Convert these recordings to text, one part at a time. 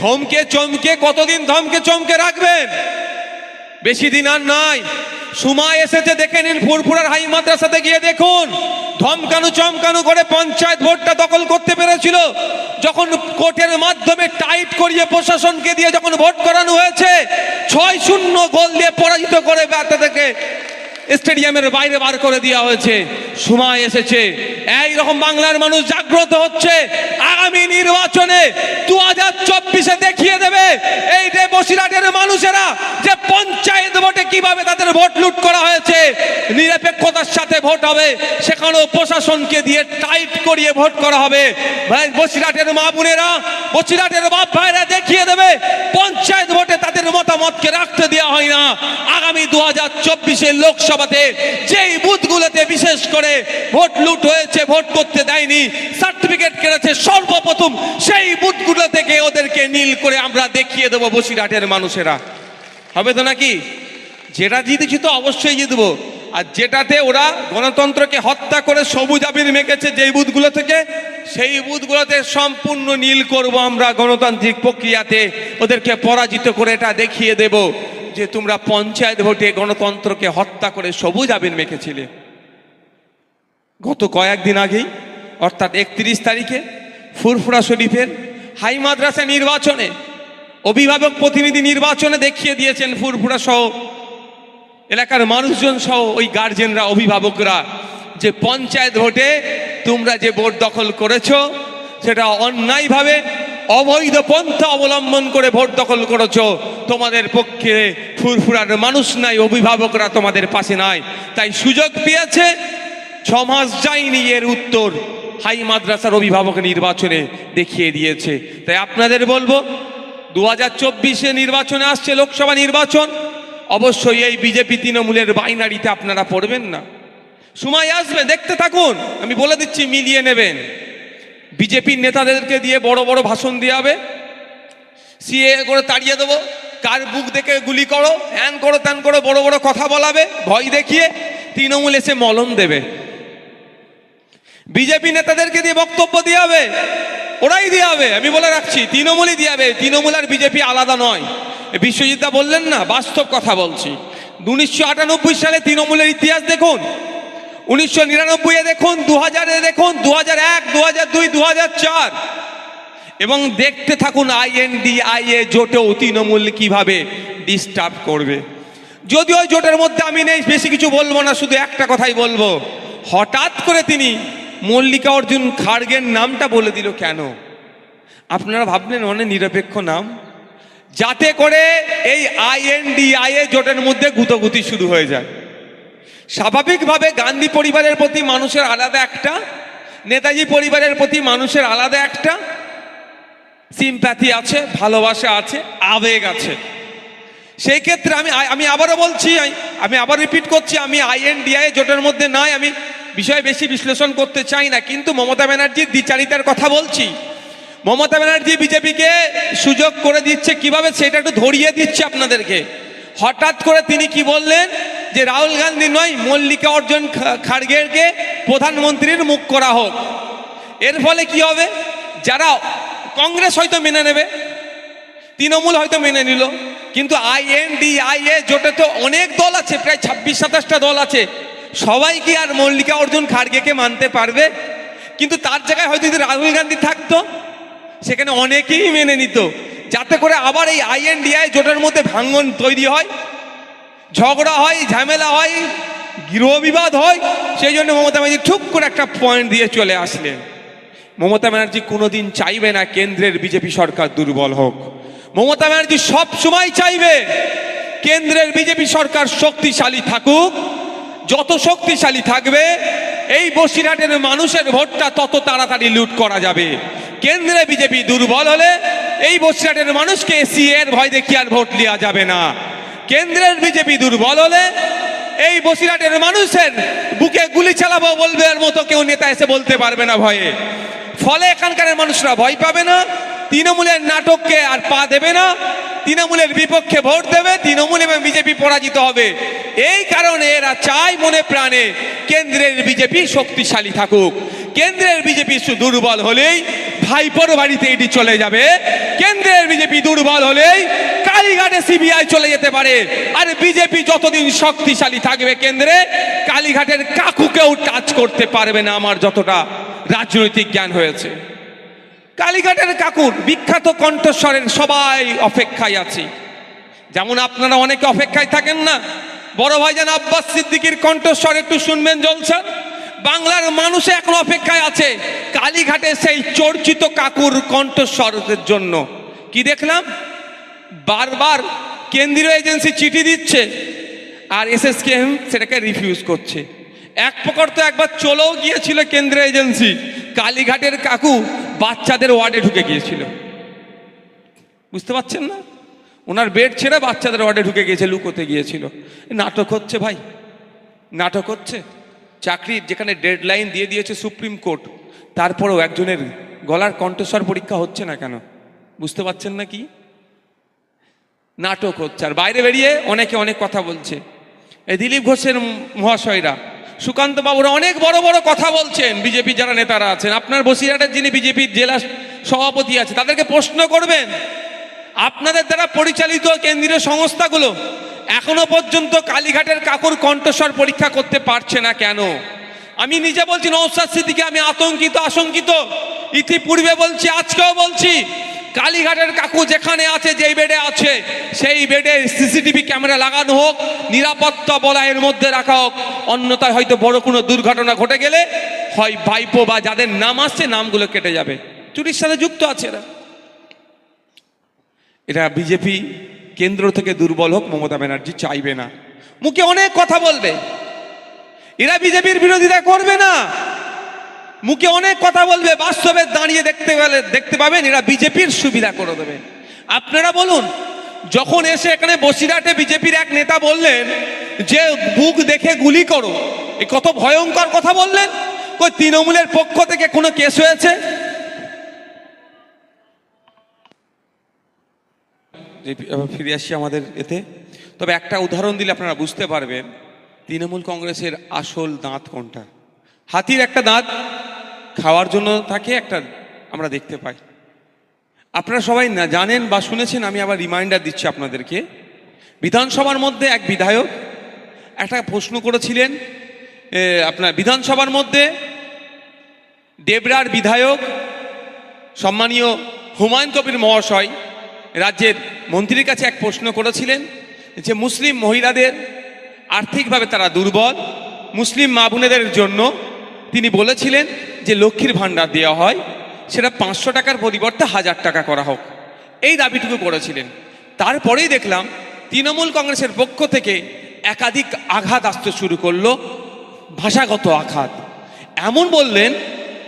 ধমকে চমকে কতদিন ধমকে চমকে রাখবেন? বেশি দিন আর নাই। সময় এসেছে, দেখে নিন ফুরফুরার হাই মাদ্রাসাতে গিয়ে দেখুন। ধমকানো, চমকানো করে পঞ্চায়েত ভোটটা দখল করতে পেরেছিল। যখন কোর্টের মাধ্যমে টাইট করিয়ে প্রশাসনকে দিয়ে যখন ভোট করানো হয়েছে, ছয় শূন্য গোল দিয়ে পরাজিত করে তাদেরকে স্টেডিয়ামের বাইরে বার করে দেওয়া হয়েছে। সময় এসেছে। এই রকম বাংলার মানুষ জাগ্রত হচ্ছে। আগামী নির্বাচনে দু হাজার চব্বিশে দেখিয়ে দেবে এই যে বসিরহাটের মানুষেরা যে পঞ্চায়েত ভোটে কীভাবে তাদের ভোট লুট করা হয়েছে? নিরপেক্ষতার সাথে ভোট হবে। সেখানেও প্রশাসনকে দিয়ে টাইট করিয়ে ভোট করা হবে। ভাই, বসিরহাটের মা বোনেরা, বসিরহাটের বাপ ভাইরা দেখিয়ে দেবে, পঞ্চায়েত ভোটে তাদের মতামতকে রাখতে দেওয়া হয় না। আগামী দু হাজার চব্বিশের লোকসভাতে যেই বুথগুলোতে বিশেষ করে ভোট লুট হয়েছে, ভোট করতে দেয়নি, সার্টিফিকেট কেটেছে সর্বপ্রথম, সেই বুথগুলো থেকে ওদেরকে নীল করে আমরা দেখিয়ে দেবো বসিরহাটের মানুষেরা। হবে তো নাকি? যেটা জিতেছি তো অবশ্যই জিতবো। আর যেটাতে ওরা গণতন্ত্রকে হত্যা করে সবুজ আবির মেখেছে যেই বুথগুলো থেকে, সেই বুথগুলোতে সম্পূর্ণ নীল করব আমরা গণতান্ত্রিক প্রক্রিয়াতে। ওদেরকে পরাজিত করে এটা দেখিয়ে দেব যে তোমরা পঞ্চায়েত ভোটে গণতন্ত্রকে হত্যা করে সবুজ আবির মেখেছিলে। গত কয়েকদিন আগেই, অর্থাৎ একত্রিশ তারিখে ফুরফুরা শরীফের হাই মাদ্রাসা নির্বাচনে অভিভাবক প্রতিনিধি নির্বাচনে দেখিয়ে দিয়েছেন ফুরফুরা সহ এলাকার মানুষজন সহ ওই গার্জেনরা অভিভাবকরা, যে পঞ্চায়েত ভোটে তোমরা যে ভোট দখল করেছ, সেটা অন্যায়ভাবে অবৈধ পন্থা অবলম্বন করে ভোট দখল করেছ, তোমাদের পক্ষে ফুরফুরার মানুষ নাই, অভিভাবকরা তোমাদের পাশে নাই। তাই সুযোগ পেয়েছে, ছমাস মাস যায়নি এর উত্তর। হাই মাদ্রাসার অভিভাবক নির্বাচনে দেখিয়ে দিয়েছে। তাই আপনাদের বলব, দু হাজার নির্বাচনে আসছে লোকসভা নির্বাচন। অবশ্যই এই বিজেপি তৃণমূলের বাইনারিতে আপনারা পড়বেন না। সময় আসবে, দেখতে থাকুন। আমি বলে দিচ্ছি, মিলিয়ে নেবেন। বিজেপির নেতাদেরকে দিয়ে বড় বড় ভাষণ দেওয়া হবে সিএ করে তাড়িয়ে দেবো। কার বুক দেখে গুলি করো, হ্যান করো, ত্যান করো, বড় বড় কথা বলাবে, ভয় দেখিয়ে তৃণমূল এসে মলম দেবে। বিজেপি নেতাদেরকে দিয়ে বক্তব্য দিয়ে হবে ওরাই দিয়ে হবে আমি বলে রাখছি, তৃণমূলই দিয়ে হবে তৃণমূল আর বিজেপি আলাদা নয়। বিশ্বজিৎদা বললেন না, বাস্তব কথা বলছি। উনিশশো আটানব্বই সালে তৃণমূলের ইতিহাস দেখুন। উনিশশো নিরানব্বইয়ে দেখুন দু হাজারে দেখুন দু হাজার এক দু হাজার দুই দু হাজার চার। এবং দেখতে থাকুন আইএনডিআইএ জোটেও তৃণমূল কীভাবে ডিস্টার্ব করবে। যদিও জোটের মধ্যে আমি নেই, বেশি কিছু বলব না, শুধু একটা কথাই বলব। হঠাৎ করে তিনি মল্লিকা অর্জুন খাড়গের নামটা বলে দিল কেন? আপনারা ভাবলেন অনেক নিরপেক্ষ নাম? যাতে করে এই আইএনডিআইএ জোটের মধ্যে গুতগুতি শুরু হয়ে যায়। স্বাভাবিকভাবে গান্ধী পরিবারের প্রতি মানুষের আলাদা একটা, নেতাজি পরিবারের প্রতি মানুষের আলাদা একটা। সিম্প্যাথি আছে, ভালোবাসা আছে, আবেগ আছে। সেই ক্ষেত্রে আমি আমি আবারও বলছি আমি- আবার রিপিট করছি, আমি আইএনডিআই জোটের মধ্যে নাই, আমি বিষয়ে বেশি বিশ্লেষণ করতে চাই না, কিন্তু মমতা ব্যানার্জির দ্বিচারিতার কথা বলছি। মমতা ব্যানার্জি বিজেপিকে সুযোগ করে দিচ্ছে কীভাবে, সেটা একটু ধরিয়ে দিচ্ছে আপনাদেরকে। হঠাৎ করে তিনি কি বললেন? যে রাহুল গান্ধী নয়, মল্লিকা অর্জুন খাড়গেরকে প্রধানমন্ত্রীর মুখ করা হোক। এর ফলে কি হবে? যারা কংগ্রেস হয়তো মেনে নেবে, তৃণমূল হয়তো মেনে নিল, কিন্তু আইএনডিআইএ জোটে তো অনেক দল আছে, প্রায় ছাব্বিশ, সাতাশটা দল আছে। সবাই কি আর মল্লিকা অর্জুন খাড়গেকে মানতে পারবে? কিন্তু তার জায়গায় হয়তো যদি রাহুল গান্ধী থাকতো সেখানে অনেকেই মেনে নিত। যাতে করে আবার এই আইএনডিআই জোটের মধ্যে ভাঙ্গন তৈরি হয়, ঝগড়া হয়, ঝামেলা হয়, গৃহবিবাদ হয়, সেই জন্য মমতা ব্যানার্জি ঠুক করে একটা পয়েন্ট দিয়ে চলে আসলেন। মমতা ব্যানার্জি কোনোদিন চাইবে না কেন্দ্রের বিজেপি সরকার দুর্বল হোক। মমতা ব্যানার্জি সব সময় চাইবে কেন্দ্রের বিজেপি সরকার শক্তিশালী থাকুক। যত শক্তিশালী থাকবে, এই বসিরহাটের মানুষের ভোটটা তত তাড়াতাড়ি লুট করা যাবে। কেন্দ্রে বিজেপি দুর্বল হলে এই বসিরহাটের মানুষকে এসি এর ভয় দেখিয়ে আর ভোট দেওয়া যাবে না। কেন্দ্রের বিজেপি দুর্বল হলে এই বসিরহাটের মানুষের বুকে গুলি চালাবো বলবে এর মতো কেউ নেতা এসে বলতে পারবে না ভয়ে। ফলে এখানকার মানুষরা ভয় পাবে না, তৃণমূলের নাটককে আর পা দেবে না, তৃণমূলের বিপক্ষে ভোট দেবে, তৃণমূল এবং বিজেপি পরাজিত হবে। এই কারণে এরা চায় মনে প্রাণে কেন্দ্রের বিজেপি শক্তিশালী থাকুক। কেন্দ্রের বিজেপি দুর্বল হলেই ভাইপোর বাড়িতে এটি চলে যাবে। কেন্দ্রের বিজেপি দুর্বল হলেই কালীঘাটে সিবিআই চলে যেতে পারে। আর বিজেপি যতদিন শক্তিশালী থাকবে কেন্দ্রে, কালীঘাটের কাকুকেও টাচ করতে পারবে না আমার যতটা রাজনৈতিক জ্ঞান হয়েছে। কালীঘাটের কাকুর বিখ্যাত কণ্ঠস্বরের সবাই অপেক্ষায় আছি। যেমন আপনারা অনেকে অপেক্ষায় থাকেন না। বড় ভাইজান আব্বাস সিদ্দিকির কণ্ঠস্বর একটু শুনবেন জলসান বাংলার মানুষ এখন অপেক্ষায় আছে। কালীঘাটে সেই চর্চিত কাকুর কণ্ঠস্বরের জন্য। কি দেখলাম? বারবার কেন্দ্রীয় এজেন্সি চিঠি দিচ্ছে আর এসএসকেএম সেটাকে রিফিউজ করছে। এক প্রকার তো একবার চলেও গিয়েছিল কেন্দ্রীয় এজেন্সি। কালীঘাটের কাকু বাচ্চাদের ওয়ার্ডে ঢুকে গিয়েছিল। বুঝতে পারছেন না? ওনার বেড ছেড়ে বাচ্চাদের ওয়ার্ডে ঢুকে গিয়েছে, লুকোতে গিয়েছিল। নাটক হচ্ছে ভাই। নাটক হচ্ছে। চাকরির যেখানে ডেডলাইন দিয়ে দিয়েছে সুপ্রিম কোর্ট, তারপরেও একজনের গলার কণ্ঠস্বর পরীক্ষা হচ্ছে না কেন? বুঝতে পারছেন না কি? নাটক হচ্ছে। আর বাইরে বেরিয়ে অনেকে অনেক কথা বলছে। এই দিলীপ ঘোষের মহাশয়রা, সুকান্ত বাবুরা অনেক বড় বড় কথা বলছেন, বিজেপি যারা নেতারা আছেন। আপনার বসিরহাটের যিনি বিজেপির জেলা সভাপতি আছে, তাদেরকে প্রশ্ন করবেন। আপনাদের দ্বারা পরিচালিত কেন্দ্রীয় সংস্থাগুলো এখনও পর্যন্ত কালীঘাটের কাকুর কণ্ঠস্বর পরীক্ষা করতে পারছে না কেন? আমি নিজে বলছি নৌসাদ সিদ্দিকে, আমি আতঙ্কিত, আশঙ্কিত। ইতিপূর্বে বলছি, আজকেও বলছি, কালীঘাটের কাকু যেখানে আছে, যেই বেডে আছে, সেই বেডে সিসিটিভি ক্যামেরা লাগানো হোক, নিরাপত্তা বলয়ের মধ্যে রাখা হোক, অন্যথায় হয়তো বড় কোনো দুর্ঘটনা ঘটে গেলে হয় ভাইপো বা যাদের নাম আসছে, নামগুলো কেটে যাবে। চুরির সাথে যুক্ত আছে এরা। এটা বিজেপি কেন্দ্র থেকে দুর্বল হোক মমতা ব্যানার্জি চাইবে না। মুখে অনেক কথা বলবে। এরা বিজেপির বিরোধিতা করবে না। মুখে অনেক কথা বলবে, বাস্তবে দাঁড়িয়ে দেখতে গেলে দেখতে পাবেন, এরা বিজেপির সুবিধা করে দেবে। আপনারা বলুন, যখন এসে এখানে বসিরহাটে বিজেপির এক নেতা বললেন যে, বুক দেখে গুলি করো। এ কত ভয়ঙ্কর কথা বললেন। কই, তৃণমূলের পক্ষ থেকে কোনো কেস হয়েছে? ফিরে আসি আমাদের এতে। তবে একটা উদাহরণ দিলে আপনারা বুঝতে পারবেন, তৃণমূল কংগ্রেসের আসল দাঁত কোনটা? হাতির একটা দাঁত খাওয়ার জন্য থাকে, একটা আমরা দেখতে পাই। আপনারা সবাই না জানেন বা শুনেছেন, আমি আবার রিমাইন্ডার দিচ্ছি আপনাদেরকে। বিধানসভার মধ্যে এক বিধায়ক একটা প্রশ্ন করেছিলেন আপনার বিধানসভার মধ্যে দেবরার বিধায়ক, সম্মানীয় হুমায়ুন কবির মহাশয় রাজ্যের মন্ত্রীর কাছে এক প্রশ্ন করেছিলেন যে মুসলিম মহিলাদের আর্থিকভাবে তারা দুর্বল, মুসলিম মা বোনেদের জন্য তিনি বলেছিলেন যে লক্ষ্মীর ভাণ্ডার দেওয়া হয়, সেটা পাঁচশো টাকার পরিবর্তে হাজার টাকা করা হোক। এই দাবিটুকু করেছিলেন। তারপরেই দেখলাম তৃণমূল কংগ্রেসের পক্ষ থেকে একাধিক আঘাত আসতে শুরু করল, ভাষাগত আঘাত। এমন বললেন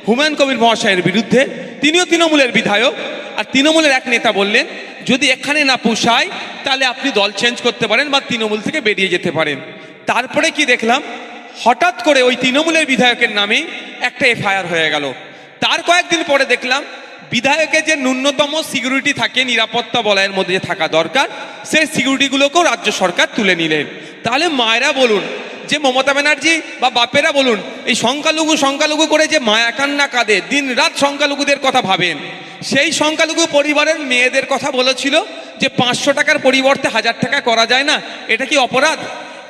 হুমায়ুন কবির মহাশয়ের বিরুদ্ধে, তিনিও তৃণমূলের বিধায়ক আর তৃণমূলের এক নেতা বললেন, যদি এখানে না পোষায়, তাহলে আপনি দল চেঞ্জ করতে পারেন বা তৃণমূল থেকে বেরিয়ে যেতে পারেন। তারপরে কি দেখলাম, হঠাৎ করে ওই তৃণমূলের বিধায়কের নামে একটা এফআইআর হয়ে গেল। তার কয়েকদিন পরে দেখলাম বিধায়কের যে ন্যূনতম সিকিউরিটি থাকে, নিরাপত্তা বলয়ের মধ্যে যে থাকা দরকার, সেই সিকিউরিটিগুলোকেও রাজ্য সরকার তুলে নিলেন। তাহলে মায়েরা বলুন, যে মমতা ব্যানার্জি বা বাপেরা বলুন, এই সংখ্যালঘু সংখ্যালঘু করে যে মায়া কান্না কাঁদে দিন রাত সংখ্যালঘুদের কথা ভাবেন। সেই সংখ্যালঘু পরিবারের মেয়েদের কথা বলেছিল যে পাঁচশো টাকার পরিবর্তে হাজার টাকা করা যায় না। এটা কি অপরাধ?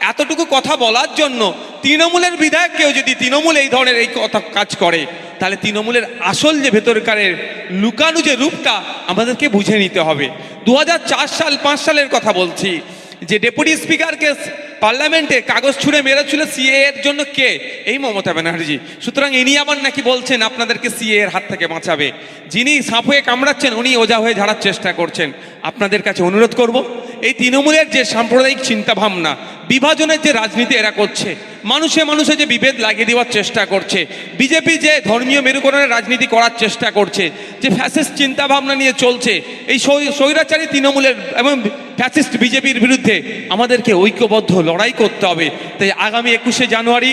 এতটুকু কথা বলার জন্য তৃণমূলের বিধায়ক কেউ যদি তৃণমূল এই ধরনের এই কথা কাজ করে, তাহলে তৃণমূলের আসল যে ভেতরকারের লুকানো যে রূপটা আমাদেরকে বুঝে নিতে হবে। দু হাজার চার সাল, পাঁচ সালের কথা বলছি। যে ডেপুটি স্পিকারকে পার্লামেন্টে কাগজ ছুঁড়ে মেরেছিল সিএ এর জন্য কে? এই মমতা ব্যানার্জি। সুতরাং ইনি আবার নাকি বলছেন আপনাদেরকে সিএ এর হাত থেকে বাঁচাবে। যিনি সাপ হয়ে কামড়াচ্ছেন, উনি ওজা হয়ে ঝাড়ার চেষ্টা করছেন। আপনাদের কাছে অনুরোধ করব, এই তৃণমূলের যে সাম্প্রদায়িক চিন্তাভাবনা, বিভাজনের যে রাজনীতি এরা করছে, মানুষে মানুষে যে বিভেদ লাগিয়ে দেওয়ার চেষ্টা করছে, বিজেপি যে ধর্মীয় মেরুকরণের রাজনীতি করার চেষ্টা করছে, যে ফ্যাসিস্ট চিন্তাভাবনা নিয়ে চলছে, এই স্বৈ- স্বৈরাচারী তৃণমূলের এবং ফ্যাসিস্ট বিজেপির বিরুদ্ধে আমাদেরকে ঐক্যবদ্ধ লড়াই করতে হবে। তাই আগামী একুশে জানুয়ারি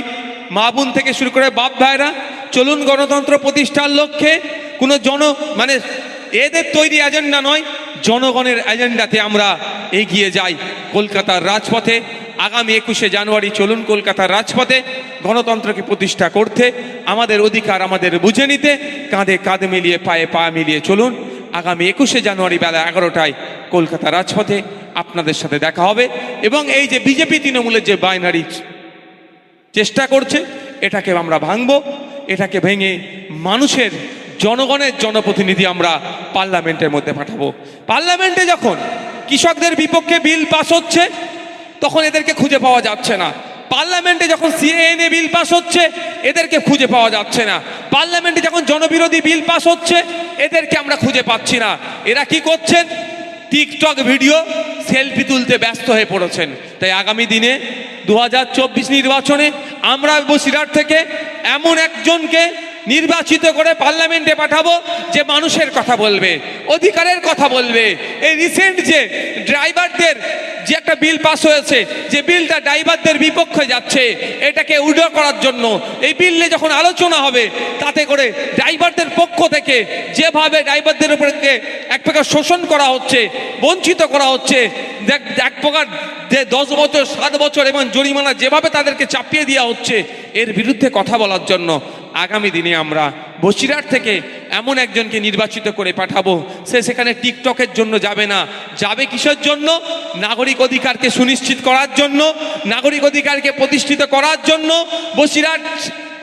মা বোন থেকে শুরু করে বাপ ভাইরা, চলুন গণতন্ত্র প্রতিষ্ঠার লক্ষ্যে কোনো জন মানে এদের তৈরি এজেন্ডা নয়, জনগণের এজেন্ডাতে আমরা এগিয়ে যাই কলকাতার রাজপথে। আগামী একুশে জানুয়ারি চলুন কলকাতার রাজপথে গণতন্ত্রকে প্রতিষ্ঠা করতে, আমাদের অধিকার আমাদের বুঝে নিতে, কাঁধে কাঁধ মিলিয়ে, পায়ে পা মিলিয়ে চলুন। আগামী একুশে জানুয়ারি বেলা এগারোটায় কলকাতা রাজপথে আপনাদের সাথে দেখা হবে এবং এই যে বিজেপি তৃণমূলের যে বাইনারি চেষ্টা করছে, এটাকে আমরা ভাঙব, এটাকে ভেঙে মানুষের, জনগণের জনপ্রতিনিধি আমরা পার্লামেন্টের মধ্যে পাঠাবো। পার্লামেন্টে যখন কৃষকদের বিপক্ষে বিল পাস হচ্ছে, তখন এদেরকে খুঁজে পাওয়া যাচ্ছে না। পার্লামেন্টে যখন সিএনএ বিল পাস হচ্ছে, এদেরকে খুঁজে পাওয়া যাচ্ছে না। পার্লামেন্টে যখন জনবিরোধী বিল পাস হচ্ছে, এদেরকে আমরা খুঁজে পাচ্ছি না। এরা কি করছেন? টিকটক ভিডিও সেলফি তুলতে ব্যস্ত হয়ে পড়েছেন। তাই আগামী দিনে দু হাজার চব্বিশ নির্বাচনে আমরা বসিরার থেকে এমন একজনকে নির্বাচিত করে পার্লামেন্টে পাঠাবো যে মানুষের কথা বলবে, অধিকারের কথা বলবে। এই রিসেন্ট যে ড্রাইভারদের যে একটা বিল পাস হয়েছে, যে বিলটা ড্রাইভারদের বিপক্ষে যাচ্ছে, এটাকে উড্র করার জন্য। এই বিল নিয়ে যখন আলোচনা হবে, তাতে করে ড্রাইভারদের পক্ষ থেকে যেভাবে ড্রাইভারদের উপরে এক প্রকার শোষণ করা হচ্ছে, বঞ্চিত করা হচ্ছে এক প্রকার যে দশ বছর, সাত বছর এবং জরিমানা যেভাবে তাদেরকে চাপিয়ে দেওয়া হচ্ছে, এর বিরুদ্ধে কথা বলার জন্য আগামী দিনে আমরা বসিরহাট থেকে এমন একজনকে নির্বাচিত করে পাঠাবো, সে সেখানে টিকটকের জন্য যাবে না। যাবে কিসের জন্য? নাগরিক অধিকারকে সুনিশ্চিত করার জন্য, নাগরিক অধিকারকে প্রতিষ্ঠিত করার জন্য। বসিরহাট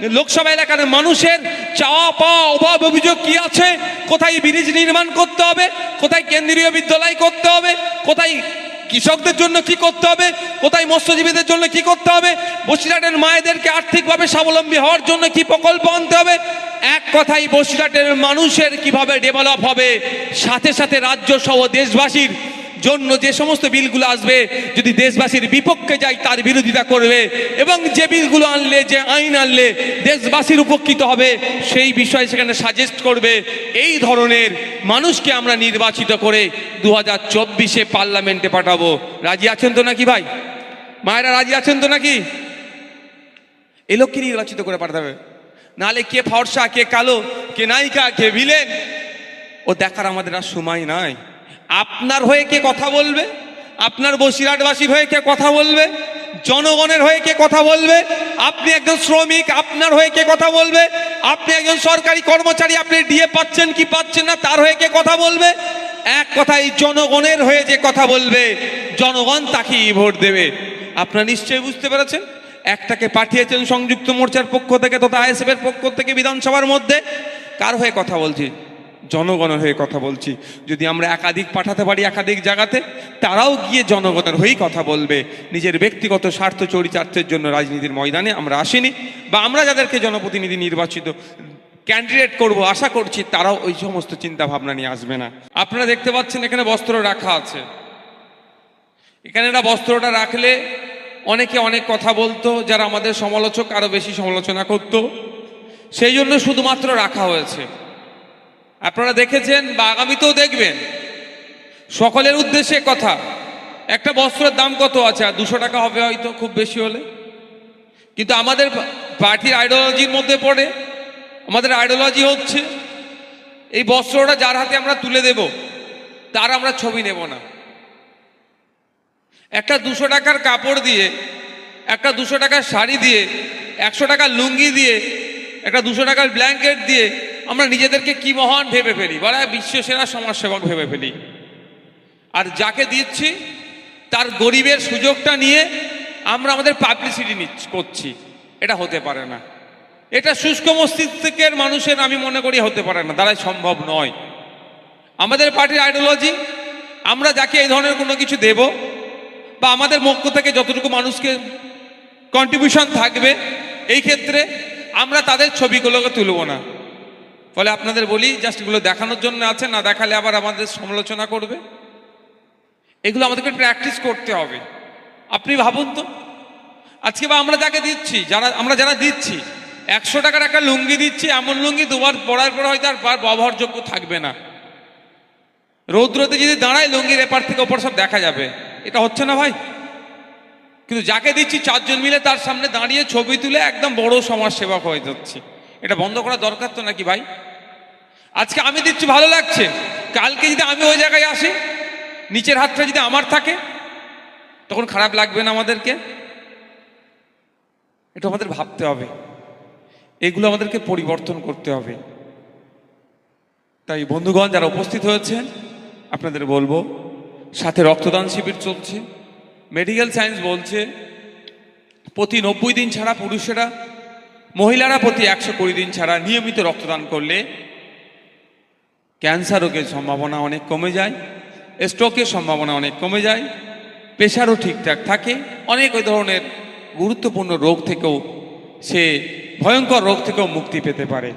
লোকসভা এলাকার মানুষের চাওয়া পাওয়া অভাব অভিযোগ কি আছে? কোথায় ব্রিজ নির্মাণ করতে হবে? কোথায় কেন্দ্রীয় বিদ্যালয় করতে হবে? কোথায় কৃষকদের জন্য কি করতে হবে? কোথায় মৎস্যজীবীদের জন্য কি করতে হবে? বসিরহাটের মায়েদেরকে আর্থিকভাবে স্বাবলম্বী হওয়ার জন্য কি প্রকল্প আনতে হবে? এক কথাই বসিরহাটের মানুষের কীভাবে ডেভেলপ হবে, সাথে সাথে রাজ্য সহ দেশবাসীর জন্য যে সমস্ত বিলগুলো আসবে, যদি দেশবাসীর বিপক্ষে যায় তার বিরোধিতা করবে এবং যে বিলগুলো আনলে, যে আইন আনলে দেশবাসীর উপকৃত হবে, সেই বিষয়ে সেখানে সাজেস্ট করবে। এই ধরনের মানুষকে আমরা নির্বাচিত করে দু হাজার চব্বিশে পার্লামেন্টে পাঠাবো। রাজি আছেন তো নাকি ভাই? মায়েরা রাজি আছেন তো নাকি? এই লোককে নির্বাচিত করে পাঠাতে নাহলে কে ফর্সা, কে কালো, কে নায়িকা, কে ভিলেন? ও দেখার আমাদের আর সময় নাই। আপনার হয়ে কে কথা বলবে? আপনার বসিরহাটবাসীর হয়ে কে কথা বলবে? জনগণের হয়ে কে কথা বলবে? আপনি একজন শ্রমিক, আপনার হয়ে কে কথা বলবে? আপনি একজন সরকারি কর্মচারী, আপনি ডিএ পাচ্ছেন কি পাচ্ছেন না, তার হয়ে কে কথা বলবে? এক কথাই জনগণের হয়ে যে কথা বলবে, জনগণ তাকেই ভোট দেবে। আপনারা নিশ্চয়ই বুঝতে পেরেছেন? একটাকে পাঠিয়েছেন সংযুক্ত মোর্চার পক্ষ থেকে তথা আইএসএফ এর পক্ষ থেকে বিধানসভার মধ্যে। কার হয়ে কথা বলছি? জনগণের হয়ে কথা বলছি। যদি আমরা একাধিক পাঠাতে পারি একাধিক জায়গাতে, তারাও গিয়ে জনগণের হয়েই কথা বলবে। নিজের ব্যক্তিগত স্বার্থ চরিতার্থের জন্য রাজনীতির ময়দানে আমরা আসিনি বা আমরা যাদেরকে জনপ্রতিনিধি নির্বাচিত ক্যান্ডিডেট করব আশা করছি তারাও ওই সমস্ত চিন্তা ভাবনা নিয়ে আসবে না। আপনারা দেখতে পাচ্ছেন এখানে বস্ত্র রাখা আছে। এখানে বস্ত্রটা রাখলে অনেকে অনেক কথা বলতো, যারা আমাদের সমালোচক আরও বেশি সমালোচনা করতো। সেই জন্য শুধুমাত্র রাখা হয়েছে। আপনারা দেখেছেন বা আগামীতেও দেখবেন, সকলের উদ্দেশ্যে কথা, একটা বস্ত্রের দাম কত আছে? আর দুশো টাকা হবে হয়তো, খুব বেশি হলে। কিন্তু আমাদের পার্টির আইডিওলজির মধ্যে পড়ে, আমাদের আইডিওলজি হচ্ছে, এই বস্ত্রটা যার হাতে আমরা তুলে দেব, তার আমরা ছবি নেব না। একটা দুশো টাকার কাপড় দিয়ে, একটা দুশো টাকার শাড়ি দিয়ে, একশো টাকার লুঙ্গি দিয়ে, একটা দুশো টাকার ব্ল্যাঙ্কেট দিয়ে আমরা নিজেদেরকে কি মহান ভেবে ফেলি? বলা বিশ্বসেরা সমাজসেবক ভেবে ফেলি। আর যাকে দিচ্ছি, তার গরিবের সুযোগটা নিয়ে আমরা আমাদের পাবলিসিটি করছি। এটা হতে পারে না। এটা শুষ্ক মস্তিষ্কের মানুষের, আমি মনে করি, হতে পারে না। দ্বারাই সম্ভব নয়। আমাদের পার্টির আইডিওলজি আমরা যাকে এই ধরনের কোনো কিছু দেব বা আমাদের পক্ষ থেকে যতটুকু মানুষকে কন্ট্রিবিউশন থাকবে, এই ক্ষেত্রে আমরা তাদের ছবিগুলোকে তুলব না। ফলে আপনাদের বলি জাস্ট এগুলো দেখানোর জন্য আছে, না দেখালে আবার আমাদের সমালোচনা করবে। এগুলো আমাদেরকে প্র্যাকটিস করতে হবে। আপনি ভাবুন তো। আজকে বা আমরা যাকে দিচ্ছি, যারা, আমরা যারা দিচ্ছি, একশো টাকার একটা লুঙ্গি দিচ্ছি, এমন লুঙ্গি দুবার পড়ার পর হয়তো আর ব্যবহারযোগ্য থাকবে না। রৌদ্রতে যদি দাঁড়ায়, লুঙ্গির এপার থেকে ওপর সব দেখা যাবে। এটা হচ্ছে না ভাই। কিন্তু যাকে দিচ্ছি, চারজন মিলে তার সামনে দাঁড়িয়ে ছবি তুলে একদম বড় সমাজ সেবক হয়ে যাচ্ছে। এটা বন্ধ করা দরকার তো নাকি ভাই? আজকে আমি দিচ্ছি, ভালো লাগছে। কালকে যদি আমি ওই জায়গায় আসি, নিচের হাতটা যদি আমার থাকে, তখন খারাপ লাগবে না আমাদেরকে? এটা আমাদের ভাবতে হবে। এগুলো আমাদেরকে পরিবর্তন করতে হবে। তাই বন্ধুগণ, যারা উপস্থিত হয়েছেন, আপনাদের বলব সাথে রক্তদান শিবির চলছে। মেডিকেল সায়েন্স বলছে, প্রতি নব্বই দিন ছাড়া পুরুষেরা, মহিলারা প্রতি একশো কুড়ি দিন ছাড়া নিয়মিত রক্তদান করলে ক্যান্সার রোগের সম্ভাবনা অনেক কমে যায়, স্ট্রোকের সম্ভাবনা অনেক কমে যায়, প্রেশারও ঠিকঠাক থাকে, অনেক ওই ধরনের গুরুত্বপূর্ণ রোগ থেকেও সে ভয়ঙ্কর রোগ থেকেও মুক্তি পেতে পারে।